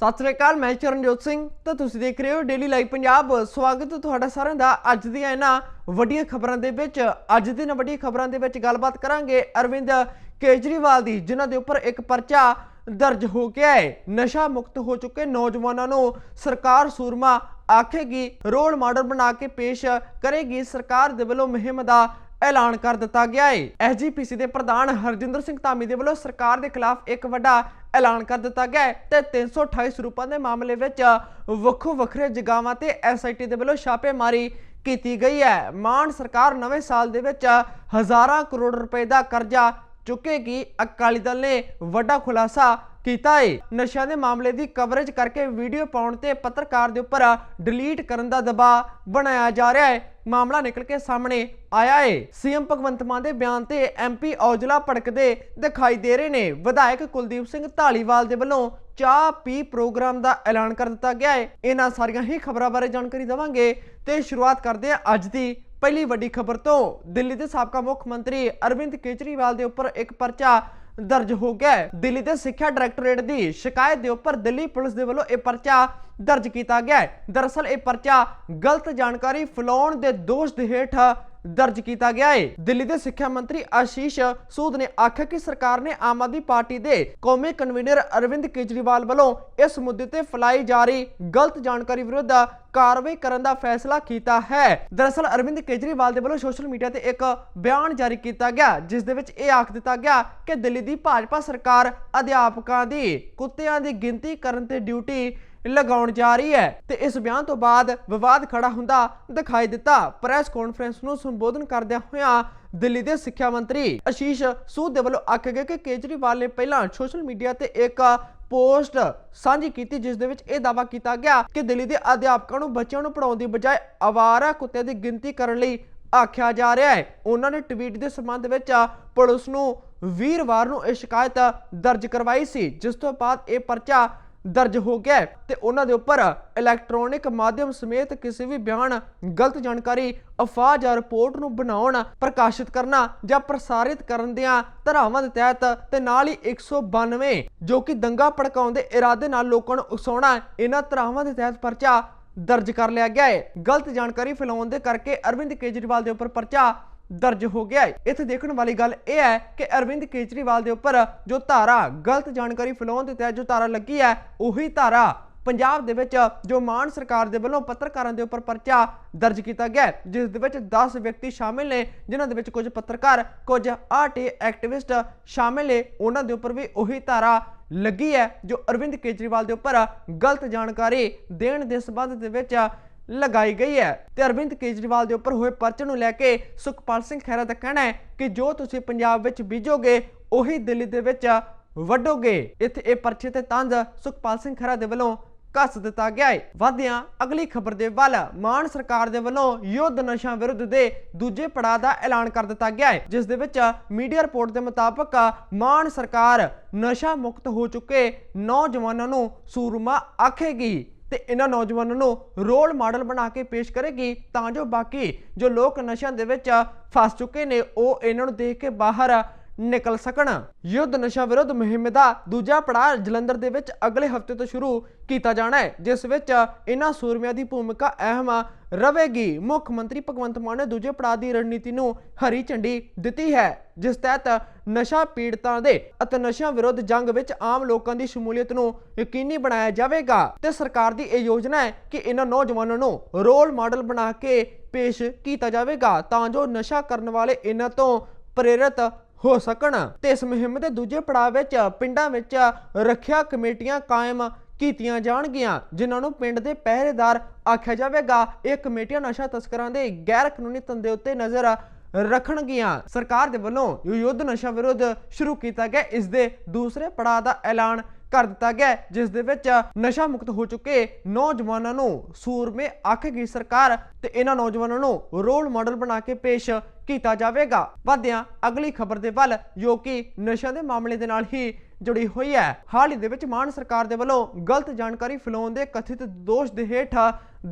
ਸਤਿ ਸ੍ਰੀ ਅਕਾਲ, ਮੈਂ ਚਰਨਜੋਤ ਸਿੰਘ ਤਾਂ ਤੁਸੀਂ ਦੇਖ ਰਹੇ ਹੋ ਡੇਲੀ ਲਾਈਵ ਪੰਜਾਬ ਸਵਾਗਤ ਹੈ ਤੁਹਾਡਾ ਸਾਰਿਆਂ ਦਾ ਅੱਜ ਦੀਆਂ ਇਹਨਾਂ ਵੱਡੀਆਂ ਖਬਰਾਂ ਦੇ ਵਿੱਚ। ਅੱਜ ਦੀਆਂ ਵੱਡੀਆਂ ਖਬਰਾਂ ਦੇ ਵਿੱਚ ਗੱਲਬਾਤ ਕਰਾਂਗੇ ਅਰਵਿੰਦ ਕੇਜਰੀਵਾਲ ਦੀ, ਜਿਨ੍ਹਾਂ ਦੇ ਉੱਪਰ ਇੱਕ ਪਰਚਾ ਦਰਜ ਹੋ ਗਿਆ ਹੈ। ਨਸ਼ਾ ਮੁਕਤ ਹੋ ਚੁੱਕੇ ਨੌਜਵਾਨਾਂ ਨੂੰ ਸਰਕਾਰ ਸੂਰਮਾ ਆਖੇਗੀ, ਰੋਲ ਮਾਡਲ ਬਣਾ ਕੇ ਪੇਸ਼ ਕਰੇਗੀ। ਸਰਕਾਰ ਦੇ ਵੱਲੋਂ ਮੁਹਿੰਮ ਦਾ ਐਲਾਨ ਕਰ ਦਿੱਤਾ ਗਿਆ ਹੈ ਐਸਜੀਪੀਸੀ ਦੇ ਪ੍ਰਧਾਨ ਹਰਜਿੰਦਰ ਸਿੰਘ ਧਾਮੀ ਦੇ ਵੱਲੋਂ ਸਰਕਾਰ ਦੇ ਖਿਲਾਫ ਇੱਕ ਵੱਡਾ ਐਲਾਨ ਕਰ ਦਿੱਤਾ ਗਿਆ ਹੈ ਤੇ 328 ਸਰੂਪਾਂ ਦੇ ਮਾਮਲੇ ਵਿੱਚ ਵੱਖੋ ਵੱਖਰੇ ਜਗਾਵਾਂ ਤੇ ਐਸਆਈਟੀ ਦੇ ਵੱਲੋਂ ਛਾਪੇਮਾਰੀ ਕੀਤੀ ਗਈ ਹੈ ਮਾਨ ਸਰਕਾਰ ਨਵੇਂ ਸਾਲ ਦੇ ਵਿੱਚ ਹਜ਼ਾਰਾਂ ਕਰੋੜ ਰੁਪਏ ਦਾ ਕਰਜ਼ਾ ਚੁੱਕੇਗੀ। ਅਕਾਲੀ ਦਲ ਨੇ ਵੱਡਾ ਖੁਲਾਸਾ ਕੀਤਾ ਹੈ ਨਸ਼ਿਆਂ ਦੇ ਮਾਮਲੇ ਦੀ ਕਵਰੇਜ ਕਰਕੇ ਵੀਡੀਓ ਪਾਉਣ ਤੇ ਪੱਤਰਕਾਰ ਦੇ ਉੱਪਰ ਡਿਲੀਟ ਕਰਨ ਦਾ ਦਬਾਅ ਬਣਾਇਆ ਜਾ ਰਿਹਾ ਹੈ ਮਾਮਲਾ ਨਿਕਲ ਕੇ ਸਾਹਮਣੇ ਆਇਆ ਹੈ ਸੀਐਮ ਭਗਵੰਤ ਮਾਨ ਦੇ ਬਿਆਨ ਤੇ ਐਮਪੀ ਔਜਲਾ ਭੜਕਦੇ ਦਿਖਾਈ ਦੇ ਰਹੇ ਨੇ। ਵਿਧਾਇਕ ਕੁਲਦੀਪ ਸਿੰਘ ਢਾਲੀਵਾਲ ਦੇ ਵੱਲੋਂ ਚਾਹ ਪੀ ਪ੍ਰੋਗਰਾਮ ਦਾ ਐਲਾਨ ਕਰ ਦਿੱਤਾ ਗਿਆ ਹੈ ਇਹਨਾਂ ਸਾਰੀਆਂ ਹੀ ਖਬਰਾਂ ਬਾਰੇ ਜਾਣਕਾਰੀ ਦਵਾਂਗੇ ਤੇ ਸ਼ੁਰੂਆਤ ਕਰਦੇ ਹਾਂ ਅੱਜ ਦੀ ਪਹਿਲੀ ਵੱਡੀ ਖਬਰ ਤੋਂ। ਦਿੱਲੀ ਦੇ ਸਾਬਕਾ ਮੁੱਖ ਮੰਤਰੀ ਅਰਵਿੰਦ ਕੇਜਰੀਵਾਲ ਦੇ ਉੱਪਰ ਇੱਕ ਪਰਚਾ ਦਰਜ ਹੋ ਗਿਆ ਹੈ। ਦਿੱਲੀ ਦੇ ਸਿੱਖਿਆ ਡਾਇਰੈਕਟੋਰੇਟ ਦੀ ਸ਼ਿਕਾਇਤ ਦੇ ਉੱਪਰ ਦਿੱਲੀ ਪੁਲਿਸ ਦੇ ਵੱਲੋਂ ਇਹ ਪਰਚਾ ਦਰਜ ਕੀਤਾ ਗਿਆ ਹੈ। ਦਰਅਸਲ ਇਹ ਪਰਚਾ ਗਲਤ ਜਾਣਕਾਰੀ ਫੈਲਾਉਣ ਦੇ ਦੋਸ਼ ਦੇ ਹੇਠ ਦਰਜ ਕੀਤਾ ਗਿਆ ਹੈ ਦਿੱਲੀ ਦੇ ਸਿੱਖਿਆ ਮੰਤਰੀ ਆਸ਼ੀਸ਼ ਸੂਦ ਨੇ ਆਖਿਆ ਕਿ ਸਰਕਾਰ ਨੇ ਆਮ ਆਦਮੀ ਪਾਰਟੀ ਦੇ ਕੌਮੀ ਕਨਵੀਨਰ ਅਰਵਿੰਦ ਕੇਜਰੀਵਾਲ ਵੱਲੋਂ ਇਸ ਮੁੱਦੇ ਤੇ ਫੈਲਾਈ ਜਾ ਰਹੀ ਗਲਤ ਜਾਣਕਾਰੀ ਵਿਰੁੱਧ ਕਾਰਵਾਈ ਕਰਨ ਦਾ ਫੈਸਲਾ ਕੀਤਾ ਹੈ। ਦਰਅਸਲ ਅਰਵਿੰਦ ਕੇਜਰੀਵਾਲ ਦੇ ਵੱਲੋਂ ਸੋਸ਼ਲ ਮੀਡੀਆ ਤੇ ਇੱਕ ਬਿਆਨ ਜਾਰੀ ਕੀਤਾ ਗਿਆ, ਜਿਸ ਦੇ ਵਿੱਚ ਇਹ ਆਖ ਦਿੱਤਾ ਗਿਆ ਕਿ ਦਿੱਲੀ ਦੀ ਭਾਜਪਾ ਸਰਕਾਰ ਅਧਿਆਪਕਾਂ ਦੀ ਕੁੱਤਿਆਂ ਦੀ ਗਿਣਤੀ ਕਰਨ ਤੇ ਡਿਊਟੀ ਲਗਾਉਣ ਜਾ ਰਹੀ ਹੈ ਤੇ ਇਸ ਬਿਆਨ ਤੋਂ ਬਾਅਦ ਵਿਵਾਦ ਖੜਾ ਹੁੰਦਾ ਦਿਖਾਈ ਦਿੱਤਾ। ਪ੍ਰੈਸ ਕਾਨਫਰੰਸ ਨੂੰ ਸੰਬੋਧਨ ਕਰਦਿਆਂ ਹੋਇਆਂ ਦਿੱਲੀ ਦੇ ਸਿੱਖਿਆ ਮੰਤਰੀ ਆਸ਼ੀਸ਼ ਸੂਦ ਦੇ ਵੱਲੋਂ ਆਖਿਆ ਗਿਆ ਕਿ ਕੇਜਰੀਵਾਲ ਨੇ ਪਹਿਲਾਂ ਸੋਸ਼ਲ ਮੀਡੀਆ ਤੇ ਇੱਕ ਪੋਸਟ ਸਾਂਝੀ ਕੀਤੀ, ਜਿਸ ਦੇ ਵਿੱਚ ਇਹ ਦਾਅਵਾ ਕੀਤਾ ਗਿਆ ਕਿ ਦਿੱਲੀ ਦੇ ਅਧਿਆਪਕਾਂ ਨੂੰ ਬੱਚਿਆਂ ਨੂੰ ਪੜਾਉਣ ਦੀ ਬਜਾਏ ਆਵਾਰਾ ਕੁੱਤੇ ਦੀ ਗਿਣਤੀ ਕਰਨ ਲਈ ਆਖਿਆ ਜਾ ਰਿਹਾ ਹੈ। ਉਹਨਾਂ ਨੇ ਟਵੀਟ ਦੇ ਸੰਬੰਧ ਵਿੱਚ ਪੁਲਿਸ ਨੂੰ ਵੀਰਵਾਰ ਨੂੰ ਇਹ ਸ਼ਿਕਾਇਤ ਦਰਜ ਕਰਵਾਈ ਸੀ, ਜਿਸ ਤੋਂ ਬਾਅਦ ਇਹ ਪਰਚਾ ਦਰਜ ਹੋ ਗਿਆ ਤੇ ਉਹਨਾਂ ਦੇ ਉੱਪਰ ਇਲੈਕਟ੍ਰੋਨਿਕ ਮਾਧਿਅਮ ਸਮੇਤ ਕਿਸੇ ਵੀ ਬਿਆਨ, ਗਲਤ ਜਾਣਕਾਰੀ ਅਫਵਾਹ ਜਾਂ ਰਿਪੋਰਟ ਨੂੰ ਬਣਾਉਣ, ਪ੍ਰਕਾਸ਼ਿਤ ਕਰਨਾ ਜਾਂ ਪ੍ਰਸਾਰਿਤ ਕਰਨ ਦੀਆਂ ਧਾਰਾਵਾਂ ਦੇ ਤਹਿਤ ਤੇ ਨਾਲ ਹੀ 192 ਜੋ ਕਿ ਦੰਗਾ ਭੜਕਾਉਣ ਦੇ ਇਰਾਦੇ ਨਾਲ ਲੋਕਾਂ ਨੂੰ ਉਕਸਾਉਣਾ, ਇਹਨਾਂ ਧਾਰਾਵਾਂ ਦੇ ਤਹਿਤ ਪਰਚਾ ਦਰਜ ਕਰ ਲਿਆ ਗਿਆ ਹੈ। ਗਲਤ ਜਾਣਕਾਰੀ ਫੈਲਾਉਣ ਦੇ ਕਰਕੇ ਅਰਵਿੰਦ ਕੇਜਰੀਵਾਲ ਦੇ ਉੱਪਰ ਪਰਚਾ ਦਰਜ ਹੋ ਗਿਆ ਹੈ। ਇੱਥੇ ਦੇਖਣ ਵਾਲੀ ਗੱਲ ਇਹ ਹੈ ਕਿ ਅਰਵਿੰਦ ਕੇਜਰੀਵਾਲ ਦੇ ਉੱਪਰ ਜੋ ਧਾਰਾ ਗਲਤ ਜਾਣਕਾਰੀ ਫੈਲਾਉਣ ਦੇ ਤਹਿਤ ਜੋ ਧਾਰਾ ਲੱਗੀ ਹੈ, ਉਹੀ ਧਾਰਾ ਪੰਜਾਬ ਦੇ ਵਿੱਚ ਜੋ ਮਾਨ ਸਰਕਾਰ ਦੇ ਵੱਲੋਂ ਪੱਤਰਕਾਰਾਂ ਦੇ ਉੱਪਰ ਪਰਚਾ ਦਰਜ ਕੀਤਾ ਗਿਆ ਜਿਸ ਦੇ ਵਿੱਚ 10 ਵਿਅਕਤੀ ਸ਼ਾਮਿਲ ਨੇ, ਜਿਨ੍ਹਾਂ ਦੇ ਵਿੱਚ ਕੁਝ ਪੱਤਰਕਾਰ, ਕੁਝ ਆਰਟੀ ਐਕਟਿਵਿਸਟ ਸ਼ਾਮਿਲ ਨੇ, ਉਹਨਾਂ ਦੇ ਉੱਪਰ ਵੀ ਉਹੀ ਧਾਰਾ ਲੱਗੀ ਹੈ, ਜੋ ਅਰਵਿੰਦ ਕੇਜਰੀਵਾਲ ਦੇ ਉੱਪਰ ਗਲਤ ਜਾਣਕਾਰੀ ਦੇਣ ਦੇ ਸਬੰਧ ਦੇ ਵਿੱਚ ਲਗਾਈ ਗਈ ਹੈ। ਤੇ ਅਰਵਿੰਦ ਕੇਜਰੀਵਾਲ ਦੇ ਉੱਪਰ ਹੋਏ ਪਰਚੇ ਨੂੰ ਲੈ ਕੇ ਸੁਖਪਾਲ ਸਿੰਘ ਖਹਿਰਾ ਦਾ ਕਹਿਣਾ ਹੈ ਕਿ ਜੋ ਤੁਸੀਂ ਪੰਜਾਬ ਵਿੱਚ ਬੀਜੋਗੇ, ਉਹੀ ਦਿੱਲੀ ਦੇ ਵਿੱਚ ਵੱਢੋਗੇ। ਇੱਥੇ ਇਹ ਪਰਚੇ ਤੇ ਤੰਜ਼ ਸੁਖਪਾਲ ਸਿੰਘ ਖਹਿਰਾ ਦੇ ਵੱਲੋਂ ਕੱਸ ਦਿੱਤਾ ਗਿਆ ਹੈ। ਵਾਧਿਆਂ, ਅਗਲੀ ਖਬਰ ਦੇ ਵੱਲ, ਮਾਨ ਸਰਕਾਰ ਦੇ ਵੱਲੋਂ ਯੁੱਧ ਨਸ਼ਾ ਵਿਰੁੱਧ ਦੇ ਦੂਜੇ ਪੜਾਅ ਦਾ ਐਲਾਨ ਕਰ ਦਿੱਤਾ ਗਿਆ ਹੈ, ਜਿਸ ਦੇ ਵਿੱਚ ਮੀਡੀਆ ਰਿਪੋਰਟ ਦੇ ਮੁਤਾਬਕ ਮਾਨ ਸਰਕਾਰ ਨਸ਼ਾ ਮੁਕਤ ਹੋ ਚੁੱਕੇ ਨੌਜਵਾਨਾਂ ਨੂੰ ਸੂਰਮਾ ਆਖੇਗੀ। ਤੇ ਇਹਨਾਂ ਨੌਜਵਾਨਾਂ ਨੂੰ ਰੋਲ ਮਾਡਲ ਬਣਾ ਕੇ ਪੇਸ਼ ਕਰੇਗੀ, ਤਾਂ ਜੋ ਬਾਕੀ ਜੋ ਲੋਕ ਨਸ਼ਿਆਂ ਦੇ ਵਿੱਚ ਫਸ ਚੁੱਕੇ ਨੇ, ਉਹ ਇਹਨਾਂ ਨੂੰ ਦੇਖ ਕੇ ਬਾਹਰ ਨਿਕਲ ਸਕਣ। ਯੁੱਧ ਨਸ਼ਾ ਵਿਰੋਧ ਮੁਹਿੰਮ ਦਾ ਦੂਜਾ ਪੜਾਅ ਜਲੰਧਰ ਦੇ ਵਿੱਚ ਅਗਲੇ ਹਫ਼ਤੇ ਤੋਂ ਸ਼ੁਰੂ ਕੀਤਾ ਜਾਣਾ ਹੈ, ਜਿਸ ਵਿੱਚ ਇਹਨਾਂ ਸੂਰਮਿਆਂ ਦੀ ਭੂਮਿਕਾ ਅਹਿਮ ਰਵੇਗੀ। ਮੁੱਖ ਮੰਤਰੀ ਭਗਵੰਤ ਮਾਨ ਨੇ ਦੂਜੇ ਪੜਾਅ ਦੀ ਰਣਨੀਤੀ ਨੂੰ ਹਰੀ ਝੰਡੀ ਦਿੱਤੀ ਹੈ, ਜਿਸ ਤਹਿਤ ਨਸ਼ਾ ਪੀੜਤਾਂ ਦੇ ਅਤੇ ਨਸ਼ਿਆਂ ਵਿਰੁੱਧ ਜੰਗ ਵਿੱਚ ਆਮ ਲੋਕਾਂ ਦੀ ਸ਼ਮੂਲੀਅਤ ਨੂੰ ਯਕੀਨੀ ਬਣਾਇਆ ਜਾਵੇਗਾ। ਤੇ ਸਰਕਾਰ ਦੀ ਇਹ ਯੋਜਨਾ ਹੈ ਕਿ ਇਹਨਾਂ ਨੌਜਵਾਨਾਂ ਨੂੰ ਰੋਲ ਮਾਡਲ ਬਣਾ ਕੇ ਪੇਸ਼ ਕੀਤਾ ਜਾਵੇਗਾ, ਤਾਂ ਜੋ ਨਸ਼ਾ ਕਰਨ ਵਾਲੇ ਇਹਨਾਂ ਤੋਂ ਪ੍ਰੇਰਿਤ ਹੋ ਸਕਣ। ਤੇ ਇਸ ਮੁਹਿੰਮ ਦੇ ਦੂਜੇ ਪੜਾਅ ਵਿੱਚ ਪਿੰਡਾਂ ਵਿੱਚ ਰੱਖਿਆ ਕਮੇਟੀਆਂ ਕਾਇਮ ਕੀਤੀਆਂ ਜਾਣਗੀਆਂ, ਜਿਨ੍ਹਾਂ ਨੂੰ ਪਿੰਡ ਦੇ ਪਹਿਰੇਦਾਰ ਆਖਿਆ ਜਾਵੇਗਾ। ਇਹ ਕਮੇਟੀਆਂ ਨਸ਼ਾ ਤਸਕਰਾਂ ਦੇ ਗੈਰ ਕਾਨੂੰਨੀ ਧੰਦੇ ਉੱਤੇ ਨਜ਼ਰ ਰੱਖਣਗੀਆਂ। ਸਰਕਾਰ ਦੇ ਵੱਲੋਂ ਯੁੱਧ ਨਸ਼ਾ ਵਿਰੁੱਧ ਸ਼ੁਰੂ ਕੀਤਾ ਗਿਆ। ਇਸ ਦੇ ਦੂਸਰੇ ਪੜਾਅ ਦਾ ਐਲਾਨ ਕਰ ਦਿੱਤਾ ਗਿਆ ਜਿਸ ਦੇ ਵਿੱਚ ਨਸ਼ਾ ਮੁਕਤ ਹੋ ਚੁੱਕੇ ਨੌਜਵਾਨਾਂ ਨੂੰ ਸੂਰਮੇ ਆਖੇਗੀ ਸਰਕਾਰ ਤੇ ਇਹਨਾਂ ਨੌਜਵਾਨਾਂ ਨੂੰ ਰੋਲ ਮਾਡਲ ਬਣਾ ਕੇ ਪੇਸ਼ ਕੀਤਾ ਜਾਵੇਗਾ। ਵਧਿਆਂ ਅਗਲੀ ਖਬਰ ਦੇ ਵੱਲ ਜੋ ਕਿ ਨਸ਼ਿਆਂ ਦੇ ਮਾਮਲੇ ਦੇ ਨਾਲ ਹੀ ਜੁੜੀ ਹੋਈ ਹੈ, ਹਾਲ ਹੀ ਦੇ ਵਿੱਚ ਮਾਨ ਸਰਕਾਰ ਦੇ ਵੱਲੋਂ ਗਲਤ ਜਾਣਕਾਰੀ ਫੈਲਾਉਣ ਦੇ ਕਥਿਤ ਦੋਸ਼ ਦੇ ਹੇਠ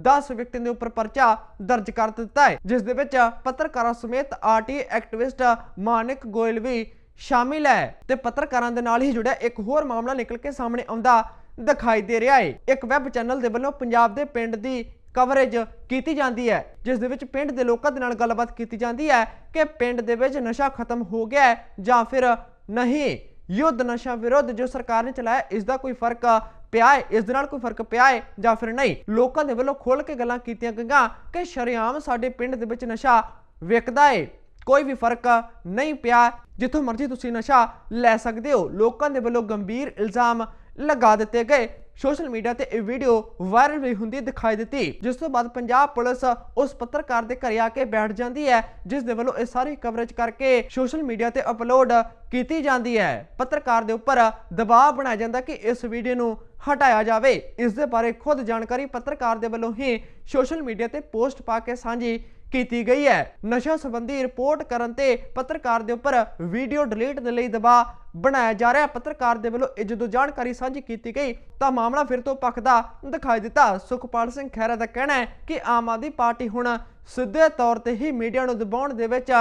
10 ਵਿਅਕਤੀਆਂ ਦੇ ਉੱਪਰ ਪਰਚਾ ਦਰਜ ਕਰ ਦਿੱਤਾ ਹੈ, ਜਿਸ ਦੇ ਵਿੱਚ ਪੱਤਰਕਾਰਾਂ ਸਮੇਤ ਆਰਟੀ ਐਕਟਿਵਿਸਟ ਮਾਨਿਕ ਗੋਇਲ ਵੀ ਸ਼ਾਮਿਲ ਹੈ ਤੇ ਪੱਤਰਕਾਰਾਂ ਦੇ ਨਾਲ ਹੀ ਜੁੜਿਆ ਇੱਕ ਹੋਰ ਮਾਮਲਾ ਨਿਕਲ ਕੇ ਸਾਹਮਣੇ ਆਉਂਦਾ ਦਿਖਾਈ ਦੇ ਰਿਹਾ ਹੈ। ਇੱਕ ਵੈਬ ਚੈਨਲ ਦੇ ਵੱਲੋਂ ਪੰਜਾਬ ਦੇ ਪਿੰਡ ਦੀ ਕਵਰੇਜ ਕੀਤੀ ਜਾਂਦੀ ਹੈ, ਜਿਸ ਦੇ ਵਿੱਚ ਪਿੰਡ ਦੇ ਲੋਕਾਂ ਦੇ ਨਾਲ ਗੱਲਬਾਤ ਕੀਤੀ ਜਾਂਦੀ ਹੈ ਕਿ ਪਿੰਡ ਦੇ ਵਿੱਚ ਨਸ਼ਾ ਖਤਮ ਹੋ ਗਿਆ ਹੈ ਜਾਂ ਫਿਰ ਨਹੀਂ। ਯੁੱਧ ਨਸ਼ਾ ਵਿਰੋਧ ਜੋ ਸਰਕਾਰ ਨੇ ਚਲਾਇਆ, ਇਸ ਦਾ ਕੋਈ ਫ਼ਰਕ ਪਿਆ ਹੈ? ਇਸ ਦੇ ਨਾਲ ਕੋਈ ਫ਼ਰਕ ਪਿਆ ਹੈ ਜਾਂ ਫਿਰ ਨਹੀਂ? ਲੋਕਾਂ ਦੇ ਵੱਲੋਂ ਖੋਲ ਕੇ ਗੱਲਾਂ ਕੀਤੀਆਂ ਗਈਆਂ ਕਿ ਸ਼ਰੇਆਮ ਸਾਡੇ ਪਿੰਡ ਦੇ ਵਿੱਚ ਨਸ਼ਾ ਵਿਕਦਾ ਹੈ। ਕੋਈ ਵੀ ਫ਼ਰਕ ਨਹੀਂ ਪਿਆ। ਜਿੱਥੋਂ ਮਰਜ਼ੀ ਤੁਸੀਂ ਨਸ਼ਾ ਲੈ ਸਕਦੇ ਹੋ, ਲੋਕਾਂ ਦੇ ਵੱਲੋਂ ਗੰਭੀਰ ਇਲਜ਼ਾਮ ਲਗਾ ਦਿੱਤੇ ਗਏ। ਸੋਸ਼ਲ ਮੀਡੀਆ ਤੇ ਇਹ ਵੀਡੀਓ ਵਾਇਰਲ ਵੀ ਹੁੰਦੀ ਦਿਖਾਈ ਦਿੱਤੀ। ਜਿਸ ਤੋਂ ਬਾਅਦ ਪੰਜਾਬ ਪੁਲਿਸ ਉਸ ਪੱਤਰਕਾਰ ਦੇ ਘਰੇ ਆ ਕੇ ਬੈਠ ਜਾਂਦੀ ਹੈ, ਜਿਸ ਦੇ ਵੱਲੋਂ ਇਹ ਸਾਰੀ ਕਵਰੇਜ ਕਰਕੇ ਸੋਸ਼ਲ ਮੀਡੀਆ ਤੇ ਅਪਲੋਡ ਕੀਤੀ ਜਾਂਦੀ ਹੈ। ਪੱਤਰਕਾਰ ਦੇ ਉੱਪਰ ਦਬਾਅ ਬਣਾਇਆ ਜਾਂਦਾ ਕਿ ਇਸ ਵੀਡੀਓ ਨੂੰ ਹਟਾਇਆ ਜਾਵੇ। ਇਸ ਦੇ ਬਾਰੇ ਖੁਦ ਜਾਣਕਾਰੀ ਪੱਤਰਕਾਰ ਦੇ ਵੱਲੋਂ ਹੀ ਸੋਸ਼ਲ ਮੀਡੀਆ ਤੇ ਪੋਸਟ ਪਾ ਕੇ ਸਾਂਝੀ ਕੀਤੀ ਗਈ ਹੈ। ਨਸ਼ਾ ਸੰਬੰਧੀ ਰਿਪੋਰਟ ਕਰਨ ਤੇ ਪੱਤਰਕਾਰ ਦੇ ਉੱਪਰ ਵੀਡੀਓ ਡਿਲੀਟ ਦੇ ਲਈ ਦਬਾਅ ਬਣਾਇਆ ਜਾ ਰਿਹਾ ਪੱਤਰਕਾਰ ਦੇ ਵੱਲੋਂ ਜਦੋਂ ਜਾਣਕਾਰੀ ਸਾਂਝੀ ਕੀਤੀ ਗਈ, ਤਾਂ ਮਾਮਲਾ ਫਿਰ ਤੋਂ ਪੱਕਦਾ ਦਿਖਾਈ ਦਿੱਤਾ। ਸੁਖਪਾਲ ਸਿੰਘ ਖਹਿਰਾ ਦਾ ਕਹਿਣਾ ਹੈ ਕਿ ਆਮ ਆਦਮੀ ਪਾਰਟੀ ਹੁਣ ਸਿੱਧੇ ਤੌਰ ਤੇ ਹੀ ਮੀਡੀਆ ਨੂੰ ਦਬਾਉਣ ਦੇ ਵਿੱਚ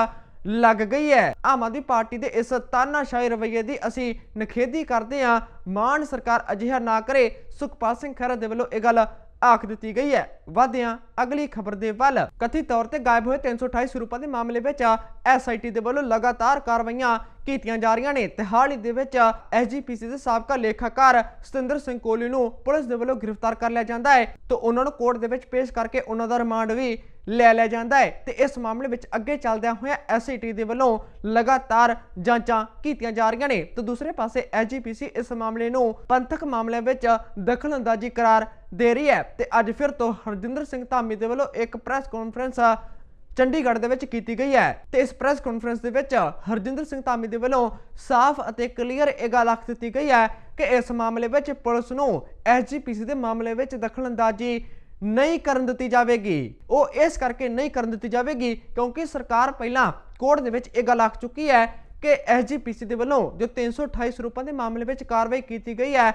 ਲੱਗ ਗਈ ਹੈ। ਆਮ ਆਦਮੀ ਪਾਰਟੀ ਦੇ ਇਸ ਤਾਨਾਸ਼ਾਹੀ ਰਵੱਈਏ ਦੀ ਅਸੀਂ ਨਖੇਦੀ ਕਰਦੇ ਹਾਂ। ਮਾਨ ਸਰਕਾਰ ਅਜਿਹਾ ਨਾ ਕਰੇ। ਸੁਖਪਾਲ ਸਿੰਘ ਖਹਿਰਾ ਦੇ ਵੱਲੋਂ ਇਹ ਗੱਲ ਆਖ ਦਿੱਤੀ ਗਈ ਹੈ। ਵਾਦਿਆਂ ਅਗਲੀ ਖਬਰ ਦੇ ਵੱਲ। ਕਥਿਤ ਤੌਰ ਤੇ ਗਾਇਬ ਹੋਏ 328 ਸਰੂਪਾਂ ਦੇ ਮਾਮਲੇ ਵਿੱਚ ਐਸਆਈਟੀ ਦੇ ਵੱਲੋਂ ਲਗਾਤਾਰ ਕਾਰਵਾਈਆਂ ਕੀਤੀਆਂ ਜਾ ਰਹੀਆਂ ਨੇ। ਤੇ ਹਾਲ ਹੀ ਦੇ ਵਿੱਚ ਐਸਜੀਪੀਸੀ ਦੇ ਸਾਬਕਾ ਲੇਖਾਕਾਰ ਸਤਿੰਦਰ ਸਿੰਘ ਕੋਹਲੀ ਨੂੰ ਪੁਲਿਸ ਦੇ ਵੱਲੋਂ ਗ੍ਰਿਫਤਾਰ ਕਰ ਲਿਆ ਜਾਂਦਾ ਹੈ। ਤੇ ਉਹਨਾਂ ਨੂੰ ਕੋਰਟ ਦੇ ਵਿੱਚ ਪੇਸ਼ ਕਰਕੇ ਉਹਨਾਂ ਦਾ ਰਿਮਾਂਡ ਵੀ ਲੈ ਲਿਆ ਜਾਂਦਾ ਹੈ ਤੇ ਇਸ ਮਾਮਲੇ ਵਿੱਚ ਅੱਗੇ ਚੱਲਦਿਆਂ ਹੋਇਆ ਐਸਆਈਟੀ ਦੇ ਵੱਲੋਂ ਲਗਾਤਾਰ ਜਾਂਚਾਂ ਕੀਤੀਆਂ ਜਾ ਰਹੀਆਂ ਨੇ। ਤੇ ਦੂਸਰੇ ਪਾਸੇ ਐਸਜੀਪੀਸੀ ਇਸ ਮਾਮਲੇ ਨੂੰ ਪੰਥਕ ਮਾਮਲੇ ਵਿੱਚ ਦਖਲਅੰਦਾਜ਼ੀ ਕਰਾਰ ਦੇ ਰਹੀ ਹੈ ਤੇ ਅੱਜ ਫਿਰ ਤੋਂ ਹਰਜਿੰਦਰ ਸਿੰਘ ਧਾਮੀ ਦੇ ਵੱਲੋਂ ਇੱਕ ਪ੍ਰੈਸ ਕਾਨਫਰੰਸ ਚੰਡੀਗੜ੍ਹ ਦੇ ਵਿੱਚ ਕੀਤੀ ਗਈ ਹੈ। ਤੇ ਇਸ ਪ੍ਰੈਸ ਕਾਨਫਰੰਸ ਦੇ ਵਿੱਚ ਹਰਜਿੰਦਰ ਸਿੰਘ ਧਾਮੀ ਦੇ ਵੱਲੋਂ ਸਾਫ਼ ਅਤੇ ਕਲੀਅਰ ਇਹ ਗੱਲ ਆਖ ਦਿੱਤੀ ਗਈ ਹੈ ਕਿ ਇਸ ਮਾਮਲੇ ਵਿੱਚ ਪੁਲਿਸ ਨੂੰ ਐਸਜੀਪੀਸੀ ਦੇ ਮਾਮਲੇ ਵਿੱਚ ਦਖਲਅੰਦਾਜ਼ੀ ਨਹੀਂ ਕਰਨ ਦਿੱਤੀ ਜਾਵੇਗੀ। ਉਹ ਇਸ ਕਰਕੇ ਨਹੀਂ ਕਰਨ ਦਿੱਤੀ ਜਾਵੇਗੀ ਕਿਉਂਕਿ ਸਰਕਾਰ ਪਹਿਲਾਂ ਕੋਰਟ ਦੇ ਵਿੱਚ ਇਹ ਗੱਲ ਆਖ ਚੁੱਕੀ ਹੈ ਕਿ ਐਸਜੀਪੀਸੀ ਦੇ ਵੱਲੋਂ ਜੋ 328 ਸਰੂਪਾਂ ਦੇ ਮਾਮਲੇ ਵਿੱਚ ਕਾਰਵਾਈ ਕੀਤੀ ਗਈ ਹੈ,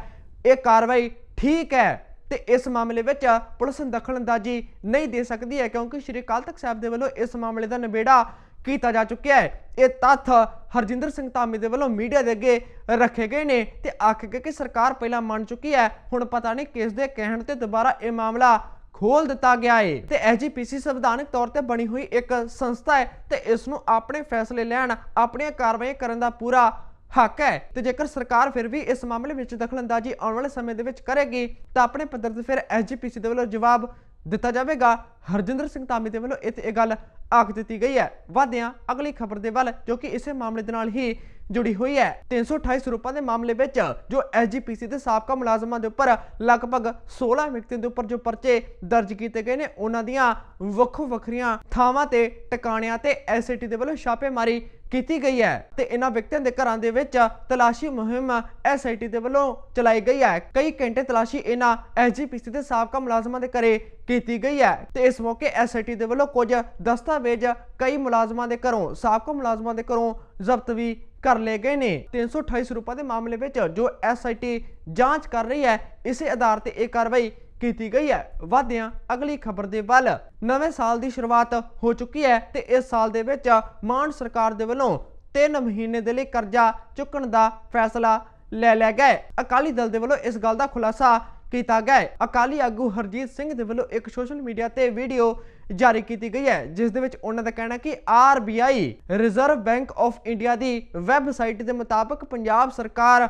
ਇਹ ਕਾਰਵਾਈ ਠੀਕ ਹੈ ਤੇ ਇਸ ਮਾਮਲੇ ਵਿੱਚ ਪੁਲਿਸ ਦਖਲਅੰਦਾਜ਼ੀ ਨਹੀਂ ਦੇ ਸਕਦੀ ਹੈ ਕਿਉਂਕਿ ਸ਼੍ਰੀ ਅਕਾਲ ਤਖਤ ਸਾਹਿਬ ਦੇ ਵੱਲੋਂ ਇਸ ਮਾਮਲੇ ਦਾ ਨਿਬੇੜਾ ਕੀਤਾ ਜਾ ਚੁੱਕਿਆ ਹੈ। ਇਹ ਤੱਥ ਹਰਜਿੰਦਰ ਸਿੰਘ ਧਾਮੀ ਦੇ ਵੱਲੋਂ ਮੀਡੀਆ ਦੇ ਅੱਗੇ ਰੱਖੇ ਗਏ ਨੇ ਤੇ ਆਖ ਕੇ ਕਿ ਸਰਕਾਰ ਪਹਿਲਾਂ ਮੰਨ ਚੁੱਕੀ ਹੈ, ਹੁਣ ਪਤਾ ਨਹੀਂ ਕਿਸ ਦੇ ਕਹਿਣ ਤੇ ਦੁਬਾਰਾ ਇਹ ਮਾਮਲਾ ਖੋਲ ਦਿੱਤਾ ਗਿਆ ਹੈ ਤੇ ਐਜੀਪੀਸੀ ਸੰਵਿਧਾਨਕ ਤੌਰ ਤੇ ਬਣੀ ਹੋਈ ਇੱਕ ਸੰਸਥਾ ਹੈ ਤੇ ਇਸ ਨੂੰ ਆਪਣੇ ਫੈਸਲੇ ਲੈਣ, ਆਪਣੀਆਂ ਕਾਰਵਾਈਆਂ ਕਰਨ ਦਾ ਪੂਰਾ ਹੱਕ ਹੈ। ਤੇ ਜੇਕਰ ਸਰਕਾਰ ਫਿਰ ਵੀ ਇਸ ਮਾਮਲੇ ਵਿੱਚ ਦਖਲਅੰਦਾਜ਼ੀ ਆਉਣ ਵਾਲੇ ਸਮੇਂ ਦੇ ਵਿੱਚ ਕਰੇਗੀ, ਤਾਂ ਆਪਣੇ ਪੱਧਰ ਤੇ ਫਿਰ ਐਸਜੀਪੀਸੀ ਦੇ ਵੱਲੋਂ ਜਵਾਬ ਦਿੱਤਾ ਜਾਵੇਗਾ। ਹਰਜਿੰਦਰ ਸਿੰਘ ਧਾਮੀ ਦੇ ਵੱਲੋਂ ਇੱਥੇ ਇਹ ਗੱਲ ਆਖ ਦਿੱਤੀ ਗਈ ਹੈ। ਵਾਦਿਆਂ ਅਗਲੀ ਖਬਰ ਦੇ ਵੱਲ, ਜੋ ਕਿ ਇਸੇ ਮਾਮਲੇ ਦੇ ਨਾਲ ਹੀ ਜੁੜੀ ਹੋਈ ਹੈ। 328 ਸਰੂਪਾਂ ਦੇ ਮਾਮਲੇ ਵਿੱਚ ਜੋ ਐਸਜੀਪੀਸੀ ਦੇ ਸਾਬਕਾ ਮੁਲਾਜ਼ਮਾਂ ਦੇ ਉੱਪਰ ਲਗਭਗ 16 ਵਿਅਕਤੀਆਂ ਦੇ ਉੱਪਰ ਜੋ ਪਰਚੇ ਦਰਜ ਕੀਤੇ ਗਏ ਨੇ, ਉਹਨਾਂ ਦੀਆਂ ਵੱਖੋ ਵੱਖਰੀਆਂ ਥਾਵਾਂ ਤੇ ਟਿਕਾਣਿਆਂ ਤੇ ਐਸਆਈਟੀ ਦੇ ਵੱਲੋਂ ਛਾਪੇਮਾਰੀ ਕੀਤੀ ਗਈ ਹੈ ਤੇ ਇਹਨਾਂ ਵਿਅਕਤੀਆਂ ਦੇ ਘਰਾਂ ਦੇ ਵਿੱਚ ਤਲਾਸ਼ੀ ਮੁਹਿੰਮ ਐਸਆਈਟੀ ਦੇ ਵੱਲੋਂ ਚਲਾਈ ਗਈ ਹੈ। ਕਈ ਘੰਟੇ ਤਲਾਸ਼ੀ ਇਹਨਾਂ ਐਸਜੀਪੀਸੀ ਦੇ ਸਾਬਕਾ ਮੁਲਾਜ਼ਮਾਂ ਦੇ ਘਰੇ ਕੀਤੀ ਗਈ ਹੈ ਤੇ ਇਸ ਮੌਕੇ ਐਸਆਈਟੀ ਦੇ ਵੱਲੋਂ ਕੁਝ ਦਸਤਾਵੇਜ਼ ਕਈ ਮੁਲਾਜ਼ਮਾਂ ਦੇ ਘਰੋਂ, ਸਾਬਕਾ ਮੁਲਾਜ਼ਮਾਂ ਦੇ ਘਰੋਂ ਜ਼ਬਤ ਵੀ ਕਰ ਲਏ ਗਏ ਨੇ। 328 ਸਰੂਪਾਂ ਦੇ ਮਾਮਲੇ ਵਿੱਚ ਜੋ ਐਸਆਈਟੀ ਜਾਂਚ ਕਰ ਰਹੀ ਹੈ, ਇਸੇ ਆਧਾਰ ਤੇ ਇਹ ਕਾਰਵਾਈ ਕੀਤੀ ਗਈ ਹੈ। ਵਾਦਿਆਂ ਅਗਲੀ ਖਬਰ ਦੇ ਵੱਲ। ਨਵੇਂ ਸਾਲ ਦੀ ਸ਼ੁਰੂਆਤ ਹੋ ਚੁੱਕੀ ਹੈ ਤੇ ਇਸ ਸਾਲ ਦੇ ਵਿੱਚ ਮਾਨ ਸਰਕਾਰ ਦੇ ਵੱਲੋਂ 3 ਮਹੀਨੇ ਦੇ ਲਈ ਕਰਜ਼ਾ ਚੁੱਕਣ ਦਾ ਫੈਸਲਾ ਲੈ ਲਿਆ ਗਿਆ ਅਕਾਲੀ ਦਲ ਦੇ ਵੱਲੋਂ ਇਸ ਗੱਲ ਦਾ ਖੁਲਾਸਾ ਕੀਤਾ ਗਿਆ ਹੈ। ਅਕਾਲੀ ਆਗੂ ਹਰਜੀਤ ਸਿੰਘ ਦੇ ਵੱਲੋਂ ਇੱਕ ਸੋਸ਼ਲ ਮੀਡੀਆ ਤੇ ਵੀਡੀਓ ਜਾਰੀ ਕੀਤੀ ਗਈ ਹੈ, ਜਿਸ ਦੇ ਵਿੱਚ ਉਹਨਾਂ ਦਾ ਕਹਿਣਾ ਕਿ RBI Reserve Bank of India the website ਦੇ ਮੁਤਾਬਕ ਪੰਜਾਬ ਸਰਕਾਰ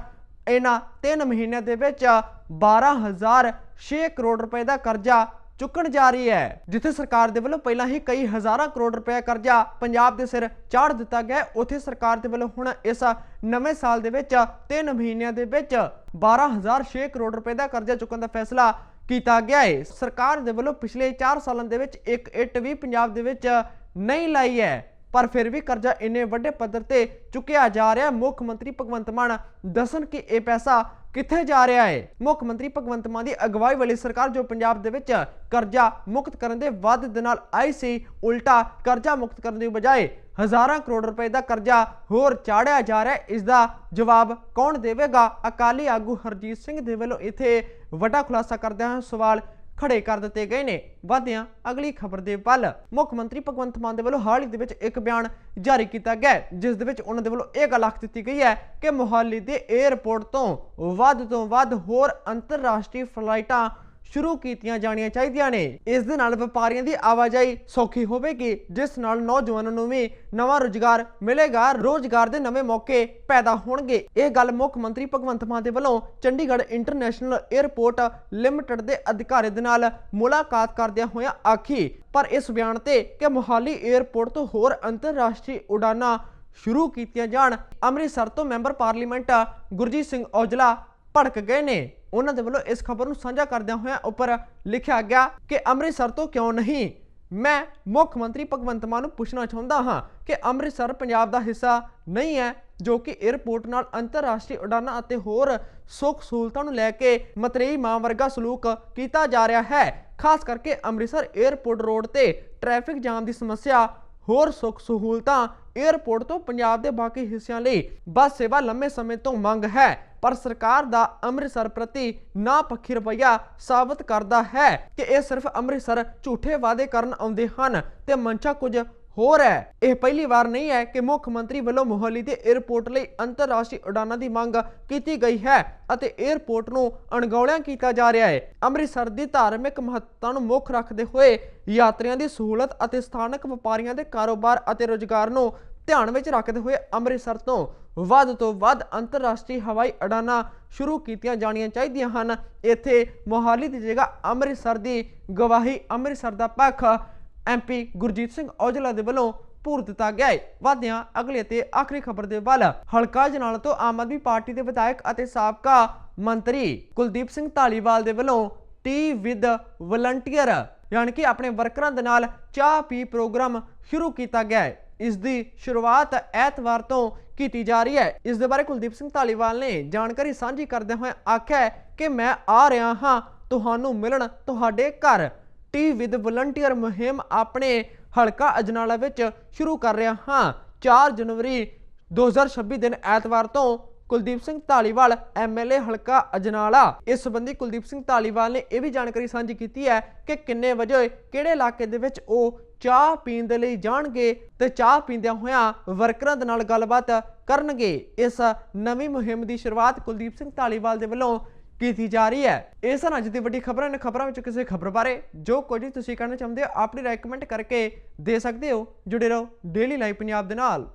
ਇਹਨਾਂ 3 ਮਹੀਨਿਆਂ ਦੇ ਵਿੱਚ 12006 ਕਰੋੜ ਰੁਪਏ ਦਾ ਕਰਜ਼ਾ ਚੁੱਕਣ ਜਾ ਰਹੀ ਹੈ ਜਿੱਥੇ ਸਰਕਾਰ ਦੇ ਵੱਲੋਂ ਪਹਿਲਾਂ ਹੀ ਕਈ ਹਜ਼ਾਰਾਂ ਕਰੋੜ ਰੁਪਏ ਕਰਜ਼ਾ ਪੰਜਾਬ ਦੇ ਸਿਰ ਚਾੜ ਦਿੱਤਾ ਗਿਆ ਹੈ, ਸਰਕਾਰ ਦੇ ਵੱਲੋਂ ਹੁਣ ਇਸ ਨਵੇਂ ਸਾਲ ਦੇ ਵਿੱਚ 3 ਮਹੀਨਿਆਂ ਦੇ ਵਿੱਚ 12006 ਕਰੋੜ ਰੁਪਏ ਦਾ ਕਰਜ਼ਾ ਚੁੱਕਣ ਦਾ ਫੈਸਲਾ ਕੀਤਾ ਗਿਆ ਹੈ। ਸਰਕਾਰ ਦੇ ਵੱਲੋਂ ਪਿਛਲੇ 4 ਸਾਲਾਂ ਦੇ ਵਿੱਚ ਇੱਕ ਇੱਟ ਵੀ ਪੰਜਾਬ ਦੇ ਵਿੱਚ ਨਹੀਂ ਲਾਈ ਹੈ ਪਰ ਫਿਰ ਵੀ ਕਰਜ਼ਾ ਇੰਨੇ ਵੱਡੇ ਪੱਧਰ ਤੇ ਚੁੱਕਿਆ ਜਾ ਰਿਹਾ ਮੁੱਖ ਮੰਤਰੀ ਭਗਵੰਤ ਮਾਨ ਦੱਸਣ ਕਿ ਇਹ ਪੈਸਾ ਕਿੱਥੇ ਜਾ ਰਿਹਾ ਹੈ ਮੁੱਖ ਮੰਤਰੀ ਭਗਵੰਤ ਮਾਨ ਦੀ ਅਗਵਾਈ ਵਾਲੀ ਸਰਕਾਰ ਜੋ ਪੰਜਾਬ ਦੇ ਵਿੱਚ ਕਰਜ਼ਾ ਮੁਕਤ ਕਰਨ ਦੇ ਵਾਅਦੇ ਦੇ ਨਾਲ ਆਈ ਸੀ, ਉਲਟਾ ਕਰਜ਼ਾ ਮੁਕਤ ਕਰਨ ਦੀ ਬਜਾਏ ਹਜ਼ਾਰਾਂ ਕਰੋੜ ਰੁਪਏ ਦਾ ਕਰਜ਼ਾ ਹੋਰ ਚਾੜਿਆ ਜਾ ਰਿਹਾ ਹੈ ਇਸ ਦਾ ਜਵਾਬ ਕੌਣ ਦੇਵੇਗਾ? ਅਕਾਲੀ ਆਗੂ ਹਰਜੀਤ ਸਿੰਘ ਦੇ ਵੱਲੋਂ ਇੱਥੇ ਵੱਡਾ ਖੁਲਾਸਾ ਕਰਦਿਆਂ ਹੋਏ ਸਵਾਲ ਖੜੇ ਕਰ ਦਿੱਤੇ ਗਏ ਨੇ। ਵਾਧਿਆਂ, ਅਗਲੀ ਖਬਰ ਦੇ ਵੱਲ ਮੁੱਖ ਮੰਤਰੀ ਭਗਵੰਤ ਮਾਨ ਦੇ ਵੱਲੋਂ ਹਾਲ ਹੀ ਦੇ ਵਿੱਚ ਇੱਕ ਬਿਆਨ ਜਾਰੀ ਕੀਤਾ ਗਿਆ ਜਿਸ ਦੇ ਵਿੱਚ ਉਹਨਾਂ ਦੇ ਵੱਲੋਂ ਇਹ ਗੱਲ ਆਖ ਦਿੱਤੀ ਗਈ ਹੈ ਕਿ ਮੋਹਾਲੀ ਦੇ 에ਅਰਪੋਰਟ ਤੋਂ ਵੱਧ ਤੋਂ ਵੱਧ ਹੋਰ ਅੰਤਰਰਾਸ਼ਟਰੀ ਫਲਾਈਟਾਂ ਸ਼ੁਰੂ ਕੀਤੀਆਂ ਜਾਣੀਆਂ ਚਾਹੀਦੀਆਂ ਨੇ। ਇਸ ਦੇ ਨਾਲ ਵਪਾਰੀਆਂ ਦੀ ਆਵਾਜਾਈ ਸੌਖੀ ਹੋਵੇਗੀ, ਜਿਸ ਨਾਲ ਨੌਜਵਾਨਾਂ ਨੂੰ ਵੀ ਨਵਾਂ ਰੁਜ਼ਗਾਰ ਮਿਲੇਗਾ। ਰੋਜ਼ਗਾਰ ਦੇ ਨਵੇਂ ਮੌਕੇ ਪੈਦਾ ਹੋਣਗੇ। ਇਹ ਗੱਲ ਮੁੱਖ ਮੰਤਰੀ ਭਗਵੰਤ ਮਾਨ ਦੇ ਵੱਲੋਂ ਚੰਡੀਗੜ੍ਹ ਇੰਟਰਨੈਸ਼ਨਲ 에ਅਰਪੋਰਟ ਲਿਮਟਿਡ ਦੇ ਅਧਿਕਾਰੀ ਦੇ ਨਾਲ ਮੁਲਾਕਾਤ ਕਰਦਿਆਂ ਹੋਇਆ ਆਖੀ, ਪਰ ਇਸ ਬਿਆਨ ਤੇ ਕਿ ਮੁਹਾਲੀ 에ਅਰਪੋਰਟ ਤੋਂ ਹੋਰ ਅੰਤਰਰਾਸ਼ਟਰੀ ਉਡਾਨਾਂ ਸ਼ੁਰੂ ਕੀਤੀਆਂ ਜਾਣ। ਅੰਮ੍ਰਿਤਸਰ ਤੋਂ ਮੈਂਬਰ ਪਾਰਲੀਮੈਂਟ ਗੁਰਜੀਤ ਸਿੰਘ ਔਜਲਾ ਭੜਕ ਗਏ ਨੇ। ਉਹਨਾਂ ਦੇ ਵੱਲੋਂ ਇਸ ਖਬਰ ਨੂੰ ਸਾਂਝਾ ਕਰਦਿਆਂ ਹੋਇਆਂ ਉੱਪਰ ਲਿਖਿਆ ਗਿਆ ਕਿ ਅੰਮ੍ਰਿਤਸਰ ਤੋਂ ਕਿਉਂ ਨਹੀਂ? ਮੈਂ ਮੁੱਖ ਮੰਤਰੀ ਭਗਵੰਤ ਮਾਨ ਨੂੰ ਪੁੱਛਣਾ ਚਾਹੁੰਦਾ ਹਾਂ ਕਿ ਅੰਮ੍ਰਿਤਸਰ ਪੰਜਾਬ ਦਾ ਹਿੱਸਾ ਨਹੀਂ ਹੈ, ਜੋ ਕਿ 에ਅਰਪੋਰਟ ਨਾਲ ਅੰਤਰਰਾਸ਼ਟਰੀ ਉਡਾਨਾਂ ਅਤੇ ਹੋਰ ਸੁੱਖ ਸਹੂਲਤਾਂ ਨੂੰ ਲੈ ਕੇ ਮਤਰੇਈ ਮਾਂ ਵਰਗਾ ਸਲੂਕ ਕੀਤਾ ਜਾ ਰਿਹਾ ਹੈ। ਖਾਸ ਕਰਕੇ ਅੰਮ੍ਰਿਤਸਰ 에ਅਰਪੋਰਟ ਰੋਡ ਤੇ ਟ੍ਰੈਫਿਕ ਜਾਮ ਦੀ ਸਮੱਸਿਆ, ਹੋਰ ਸੁੱਖ ਸਹੂਲਤਾਂ 에ਅਰਪੋਰਟ ਤੋਂ ਪੰਜਾਬ ਦੇ ਬਾਕੀ ਹਿੱਸਿਆਂ ਲਈ ਬੱਸ ਸੇਵਾ ਲੰਮੇ ਸਮੇਂ ਤੋਂ ਮੰਗ ਹੈ। ਪਰ ਸਰਕਾਰ ਦਾ ਅੰਮ੍ਰਿਤਸਰ ਪ੍ਰਤੀ ਨਾ ਪੱਖੀ ਰਵੱਈਆ ਸਾਬਤ ਕਰਦਾ ਹੈ ਕਿ ਇਹ ਸਿਰਫ ਅੰਮ੍ਰਿਤਸਰ ਝੂਠੇ ਵਾਅਦੇ ਕਰਨ ਆਉਂਦੇ ਹਨ ਤੇ ਮਨਸ਼ਾ ਕੁਝ ਹੋਰ ਹੈ। ਇਹ ਪਹਿਲੀ ਵਾਰ ਨਹੀਂ ਹੈ ਕਿ ਮੁੱਖ ਮੰਤਰੀ ਵੱਲੋਂ ਮੋਹਾਲੀ ਦੇ 에ਅਰਪੋਰਟ ਲਈ ਅੰਤਰਰਾਸ਼ਟਰੀ ਉਡਾਨਾਂ ਦੀ ਮੰਗ ਕੀਤੀ ਗਈ ਹੈ ਅਤੇ 에ਅਰਪੋਰਟ ਨੂੰ ਅਣਗੌਲਿਆਂ ਕੀਤਾ ਜਾ ਰਿਹਾ ਹੈ। ਅੰਮ੍ਰਿਤਸਰ ਦੀ ਧਾਰਮਿਕ ਮਹੱਤਤਾ ਨੂੰ ਮੁੱਖ ਰੱਖਦੇ ਹੋਏ ਯਾਤਰੀਆਂ ਦੀ ਸਹੂਲਤ ਅਤੇ ਸਥਾਨਕ ਵਪਾਰੀਆਂ ਦੇ ਕਾਰੋਬਾਰ ਅਤੇ ਰੁਜ਼ਗਾਰ ਨੂੰ ਧਿਆਨ ਵਿੱਚ ਰੱਖਦੇ ਹੋਏ ਅੰਮ੍ਰਿਤਸਰ ਤੋਂ ਵੱਧ ਤੋਂ ਵੱਧ ਅੰਤਰਰਾਸ਼ਟਰੀ ਹਵਾਈ ਉਡਾਨਾਂ ਸ਼ੁਰੂ ਕੀਤੀਆਂ ਜਾਣੀਆਂ ਚਾਹੀਦੀਆਂ ਹਨ। ਇੱਥੇ ਮੋਹਾਲੀ ਦੀ ਜਗ੍ਹਾ ਅੰਮ੍ਰਿਤਸਰ ਦੀ ਗਵਾਹੀ ਅੰਮ੍ਰਿਤਸਰ ਦਾ ਪੱਖ ਐਮਪੀ ਗੁਰਜੀਤ ਸਿੰਘ ਔਜਲਾ ਦੇ ਵੱਲੋਂ ਪੂਰ ਦਿੱਤਾ ਗਿਆ ਹੈ ਵਾਦਿਆਂ ਅਗਲੇ ਤੇ ਆਖਰੀ ਖਬਰ ਦੇ ਵੱਲ ਹਲਕਾ ਜਨਾਲਾ ਤੋਂ ਆਮ ਆਦਮੀ ਪਾਰਟੀ ਦੇ ਵਿਧਾਇਕ ਅਤੇ ਸਾਬਕਾ ਮੰਤਰੀ ਕੁਲਦੀਪ ਸਿੰਘ ਢਾਲੀਵਾਲ ਦੇ ਵੱਲੋਂ ਟੀ ਵਿਦ ਵਲੰਟੀਅਰ, ਯਾਨੀ ਕਿ ਆਪਣੇ ਵਰਕਰਾਂ ਦੇ ਨਾਲ ਚਾਹ ਪੀ ਪ੍ਰੋਗਰਾਮ ਸ਼ੁਰੂ ਕੀਤਾ ਗਿਆ ਹੈ ਇਸ ਦੀ ਸ਼ੁਰੂਆਤ ਐਤਵਾਰ ਤੋਂ ਕੀਤੀ ਜਾ ਰਹੀ ਹੈ। ਇਸ ਦੇ ਬਾਰੇ ਕੁਲਦੀਪ ਸਿੰਘ ਧਾਲੀਵਾਲ ਨੇ ਜਾਣਕਾਰੀ ਸਾਂਝੀ ਕਰਦੇ ਹੋਏ ਆਖਿਆ ਕਿ ਮੈਂ ਆ ਰਿਹਾ ਹਾਂ ਤੁਹਾਨੂੰ ਮਿਲਣ ਤੁਹਾਡੇ ਘਰ। ਟੀ ਵਿਦ ਵਲੰਟੀਅਰ ਮੁਹਿੰਮ ਆਪਣੇ ਹਲਕਾ ਅਜਨਾਲਾ ਵਿੱਚ ਸ਼ੁਰੂ ਕਰ ਰਿਹਾ ਹਾਂ। 4 ਜਨਵਰੀ 2026 ਦਿਨ ਐਤਵਾਰ ਤੋਂ ਕੁਲਦੀਪ ਸਿੰਘ ਢਾਲੀਵਾਲ ਐਮਐਲਏ ਹਲਕਾ ਅਜਨਾਲਾ। ਇਸ ਸੰਬੰਧੀ ਕੁਲਦੀਪ ਸਿੰਘ ਢਾਲੀਵਾਲ ਨੇ ਇਹ ਵੀ ਜਾਣਕਾਰੀ ਸਾਂਝੀ ਕੀਤੀ ਹੈ ਕਿ ਕਿੰਨੇ ਵਜੇ ਕਿਹੜੇ ਇਲਾਕੇ ਦੇ ਵਿੱਚ ਉਹ ਚਾਹ ਪੀਣ ਦੇ ਲਈ ਜਾਣਗੇ ਤੇ ਚਾਹ ਪੀਂਦਿਆਂ ਹੋਇਆਂ ਵਰਕਰਾਂ ਦੇ ਨਾਲ ਗੱਲਬਾਤ ਕਰਨਗੇ। ਇਸ ਨਵੀਂ ਮੁਹਿੰਮ ਦੀ ਸ਼ੁਰੂਆਤ ਕੁਲਦੀਪ ਸਿੰਘ ਢਾਲੀਵਾਲ ਦੇ ਵੱਲੋਂ ਕੀਤੀ ਜਾ ਰਹੀ ਹੈ। ਇਹ ਸਨ ਅੱਜ ਦੀ ਵੱਡੀ ਖਬਰਾਂ। ਨੇ ਖਬਰਾਂ ਵਿੱਚ ਕਿਸੇ ਖਬਰ ਬਾਰੇ ਜੋ ਕੁਝ ਤੁਸੀਂ ਕਹਿਣਾ ਚਾਹੁੰਦੇ ਹੋ, ਆਪਣੀ ਰਾਏ ਕਮੈਂਟ ਕਰਕੇ ਦੇ ਸਕਦੇ ਹੋ। ਜੁੜੇ ਰਹੋ ਡੇਲੀ ਲਾਈਵ ਪੰਜਾਬ ਦੇ ਨਾਲ।